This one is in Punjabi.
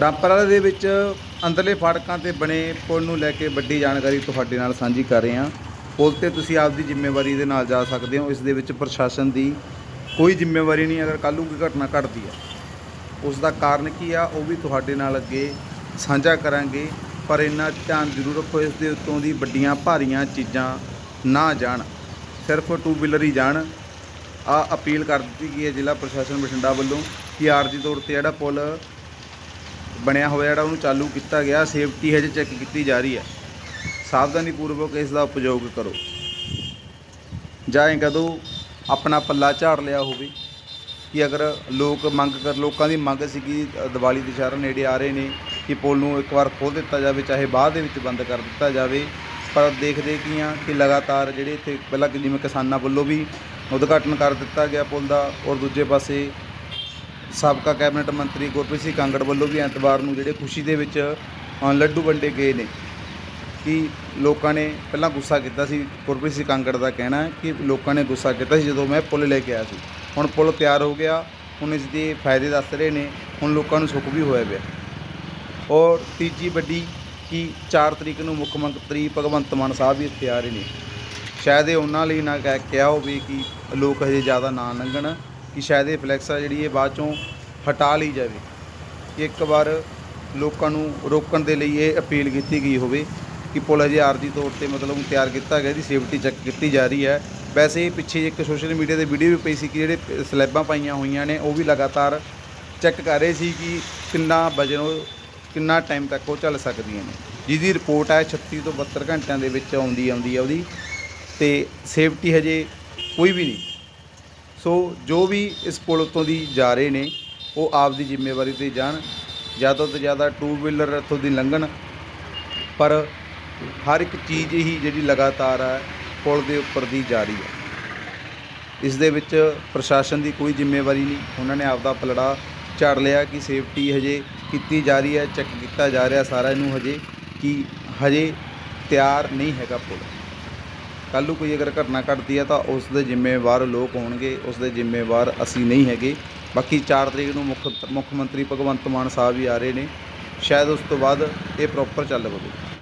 ਰਾਮਪਰਾ ਦੇ ਵਿੱਚ ਅੰਦਰਲੇ ਫਾਟਕਾਂ ਤੇ ਬਣੇ ਪੁਲ ਨੂੰ ਲੈ ਕੇ ਵੱਡੀ ਜਾਣਕਾਰੀ ਤੁਹਾਡੇ ਨਾਲ ਸਾਂਝੀ ਕਰ ਰਹੇ ਹਾਂ। ਪੁਲ ਤੇ ਤੁਸੀਂ ਆਪਦੀ ਜ਼ਿੰਮੇਵਾਰੀ ਦੇ ਨਾਲ ਜਾ ਸਕਦੇ ਹੋ। ਇਸ ਦੇ ਵਿੱਚ ਪ੍ਰਸ਼ਾਸਨ ਦੀ ਕੋਈ ਜ਼ਿੰਮੇਵਾਰੀ ਨਹੀਂ, ਅਗਰ ਕੱਲ੍ਹ ਨੂੰ ਕੋਈ ਘਟਨਾ ਘਟਦੀ ਹੈ। ਉਸ ਦਾ ਕਾਰਨ ਕੀ ਆ, ਉਹ ਵੀ ਤੁਹਾਡੇ ਨਾਲ ਅੱਗੇ ਸਾਂਝਾ ਕਰਾਂਗੇ। ਪਰ ਇੰਨਾ ਧਿਆਨ ਜ਼ਰੂਰ ਰੱਖੋ, ਇਸ ਦੇ ਉੱਤੋਂ ਦੀ ਵੱਡੀਆਂ ਭਾਰੀਆਂ ਚੀਜ਼ਾਂ ਨਾ ਜਾਣ। ਸਿਰਫ ਟੂ ਵੀਲਰ ਹੀ ਜਾਣ। ਆ ਅਪੀਲ ਕਰ ਦਿੱਤੀ ਗਈ ਹੈ ਜ਼ਿਲ੍ਹਾ ਪ੍ਰਸ਼ਾਸਨ ਬਠਿੰਡਾ ਵੱਲੋਂ ਕਿ ਆਰਜੀ ਤੌਰ ਤੇ ਜਿਹੜਾ ਪੁਲ ਬਣਿਆ ਹੋਇਆ ਜਿਹੜਾ ਉਹਨੂੰ ਚਾਲੂ ਕੀਤਾ ਗਿਆ ਸੇਫਟੀ ਹਜੇ ਚੈੱਕ ਕੀਤੀ ਜਾ ਰਹੀ ਹੈ। ਸਾਵਧਾਨੀ ਪੂਰਵਕ ਇਸ ਦਾ ਉਪਯੋਗ ਕਰੋ। ਜਾਂ ਕਦੋਂ ਆਪਣਾ ਪੱਲਾ ਝਾੜ ਲਿਆ ਹੋਵੇ ਕਿ ਅਗਰ ਲੋਕ ਮੰਗ ਕਰ ਲੋਕਾਂ ਦੀ ਮੰਗ ਸੀਗੀ ਅ, ਦੀਵਾਲੀ ਦੁਸ਼ਹਿਰਾ ਨੇੜੇ ਆ ਰਹੇ ਨੇ ਕਿ ਪੁਲ ਨੂੰ ਇੱਕ ਵਾਰ ਖੋਲ੍ਹ ਦਿੱਤਾ ਜਾਵੇ ਚਾਹੇ ਬਾਅਦ ਦੇ ਵਿੱਚ ਬੰਦ ਕਰ ਦਿੱਤਾ ਜਾਵੇ ਪਰ ਦੇਖਦੇ ਕੀ ਆ ਕਿ ਲਗਾਤਾਰ ਜਿਹੜੇ ਇੱਥੇ ਪਹਿਲਾਂ ਕਿ ਜਿਵੇਂ ਕਿਸਾਨਾਂ ਵੱਲੋਂ ਵੀ ਉਦਘਾਟਨ ਕਰ ਦਿੱਤਾ ਗਿਆ ਪੁਲ ਦਾ ਔਰ ਦੂਜੇ ਪਾਸੇ ਸਾਬਕਾ ਕੈਬਨਿਟ ਮੰਤਰੀ ਗੁਰਪ੍ਰੀਤ ਸਿੰਘ ਕਾਂਗੜ ਵੱਲੋਂ ਵੀ ਐਤਵਾਰ ਨੂੰ ਜਿਹੜੇ ਖੁਸ਼ੀ ਦੇ ਵਿੱਚ ਲੱਡੂ ਵੰਡੇ ਗਏ ਨੇ। ਕਿ ਲੋਕਾਂ ਨੇ ਪਹਿਲਾਂ ਗੁੱਸਾ ਕੀਤਾ ਸੀ, ਗੁਰਪ੍ਰੀਤ ਸਿੰਘ ਕਾਂਗੜ ਦਾ ਕਹਿਣਾ ਹੈ ਕਿ ਲੋਕਾਂ ਨੇ ਗੁੱਸਾ ਕੀਤਾ ਸੀ ਜਦੋਂ ਮੈਂ ਪੁਲ ਲੈ ਕੇ ਆਇਆ ਸੀ। ਹੁਣ ਪੁਲ ਤਿਆਰ ਹੋ ਗਿਆ, ਹੁਣ ਇਸ ਦੇ ਫਾਇਦੇ ਦੱਸ ਰਹੇ ਨੇ, ਹੁਣ ਲੋਕਾਂ ਨੂੰ ਸੁੱਖ ਵੀ ਹੋਇਆ ਪਿਆ। ਔਰ ਤੀਜੀ ਵੱਡੀ ਕਿ 4 ਤਰੀਕ ਨੂੰ ਮੁੱਖ ਮੰਤਰੀ ਭਗਵੰਤ ਮਾਨ ਸਾਹਿਬ ਵੀ ਇੱਥੇ ਆ ਰਹੇ ਨੇ। ਸ਼ਾਇਦ ਇਹ ਉਹਨਾਂ ਲਈ ਨਾ ਕਹਿ ਕਿਹਾ ਹੋਵੇ ਕਿ ਲੋਕ ਹਜੇ ਜ਼ਿਆਦਾ ਨਾ ਲੰਘਣ। ਕਿ ਸ਼ਾਇਦ ਇਹ ਫਲੈਕਸ ਆ ਜਿਹੜੀ ਇਹ ਬਾਅਦ ਚੋਂ ਹਟਾ ਲਈ ਜਾਵੇ, ਕਿ ਇੱਕ ਵਾਰ ਲੋਕਾਂ ਨੂੰ ਰੋਕਣ ਦੇ ਲਈ ਇਹ ਅਪੀਲ ਕੀਤੀ ਗਈ ਹੋਵੇ ਕਿ ਪੁਲ ਹਜੇ ਆਰਜੀ ਤੌਰ ਤੇ ਮਤਲਬ ਤਿਆਰ ਕੀਤਾ ਗਿਆ ਦੀ ਸੇਫਟੀ ਚੈੱਕ ਕੀਤੀ ਜਾ ਰਹੀ ਹੈ। ਵੈਸੇ ਪਿੱਛੇ ਇੱਕ ਸੋਸ਼ਲ ਮੀਡੀਆ ਤੇ ਵੀਡੀਓ ਵੀ ਪਈ ਸੀ ਕਿ ਜਿਹੜੇ ਸਲੈਬਾਂ ਪਾਈਆਂ ਹੋਈਆਂ ਨੇ, ਉਹ ਵੀ ਲਗਾਤਾਰ ਚੈੱਕ ਕਰ ਰਹੇ ਸੀ ਕਿ ਕਿੰਨਾ ਵਜਨ ਉਹ, ਕਿੰਨਾ ਟਾਈਮ ਤੱਕ ਉਹ ਚੱਲ ਸਕਦੀਆਂ ਨੇ। ਜਿਹਦੀ ਰਿਪੋਰਟ ਹੈ 36 ਤੋਂ 72 ਘੰਟਿਆਂ ਦੇ ਵਿੱਚ ਆਉਂਦੀ ਆਉਂਦੀ ਹੈ ਉਹਦੀ, ਤੇ ਸੇਫਟੀ ਹਜੇ ਕੋਈ ਵੀ ਨਹੀਂ। ਸੋ ਜੋ ਵੀ ਇਸ ਪੁਲ ਉੱਤੋਂ ਦੀ ਜਾ ਰਹੇ ਨੇ, ਉਹ ਆਪ ਦੀ ਜ਼ਿੰਮੇਵਾਰੀ ਤੇ ਜਾਣ। ਜ਼ਿਆਦਾ ਤੋਂ ਜ਼ਿਆਦਾ ਟੂ ਵੀਲਰ ਇੱਥੋਂ ਦੀ ਲੰਘਣ। ਪਰ ਹਰ ਇੱਕ ਚੀਜ਼ ਹੀ ਜਿਹੜੀ ਲਗਾਤਾਰ ਹੈ ਪੁਲ ਦੇ ਉੱਪਰ ਦੀ ਜਾਰੀ ਹੈ ਇਸ ਦੇ ਵਿੱਚ ਪ੍ਰਸ਼ਾਸਨ ਦੀ ਕੋਈ ਜ਼ਿੰਮੇਵਾਰੀ ਨਹੀਂ। ਉਹਨਾਂ ਨੇ ਆਪਦਾ ਪਲੜਾ ਝਾੜ ਲਿਆ ਕਿ ਸੇਫਟੀ ਹਜੇ ਕੀਤੀ ਜਾ ਰਹੀ ਹੈ ਚੈੱਕ ਕੀਤਾ ਜਾ ਰਿਹਾ ਸਾਰਾ ਇਹਨੂੰ ਹਜੇ, ਕਿ ਹਜੇ ਤਿਆਰ ਨਹੀਂ ਹੈਗਾ ਪੁਲ। ਕੱਲ੍ਹ ਨੂੰ ਕੋਈ ਅਗਰ ਘਟਨਾ ਘਟਦੀ ਹੈ ਤਾਂ ਉਸ ਦੇ ਜ਼ਿੰਮੇਵਾਰ ਲੋਕ ਹੋਣਗੇ, ਉਸ ਦੇ ਜ਼ਿੰਮੇਵਾਰ ਅਸੀਂ ਨਹੀਂ ਹੈਗੇ। ਬਾਕੀ 4 ਤਰੀਕ ਨੂੰ ਮੁੱਖ ਮੁੱਖ ਮੰਤਰੀ ਭਗਵੰਤ ਮਾਨ ਸਾਹਿਬ ਵੀ ਆ ਰਹੇ ਨੇ। ਸ਼ਾਇਦ ਉਸ ਤੋਂ ਬਾਅਦ ਇਹ ਪ੍ਰੋਪਰ ਚੱਲ ਪਵੇ।